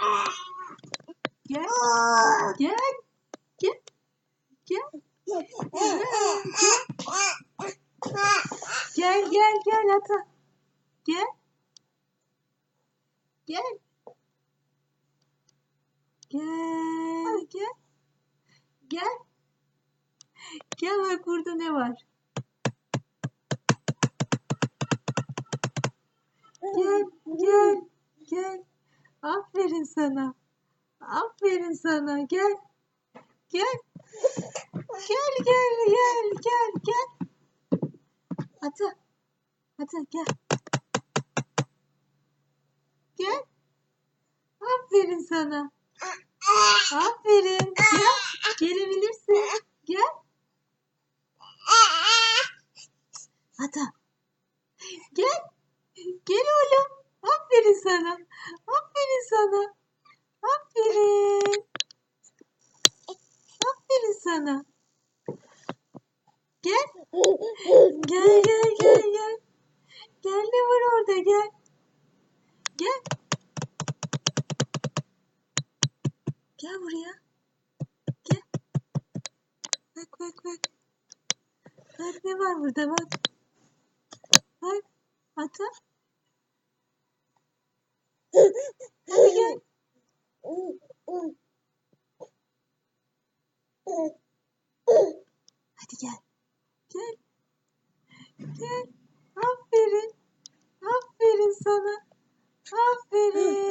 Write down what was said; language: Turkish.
Gel. Gel. Gel. Gel. Gel gel gel ata. Gel. Gel. Gel gel. Gel. Gel bak burada ne var? Gel gel gel. Aferin sana. Aferin sana. Gel. Gel. Gel gel gel gel gel. Ata. Ata gel. Gel. Aferin sana. Aferin. Gel. Gelebilirsin. Gel. Ata. Gel. Gel oğlum. Aferin sana. Sana. Aferin. Aferin sana. Gel. Gel gel gel gel. Gel ne var orada gel. Gel. Gel buraya. Gel. Bak bak bak. Bak ne var burada bak. Bak. Ata. Hadi gel. Hadi gel. Gel. Gel. Aferin. Aferin sana. Aferin.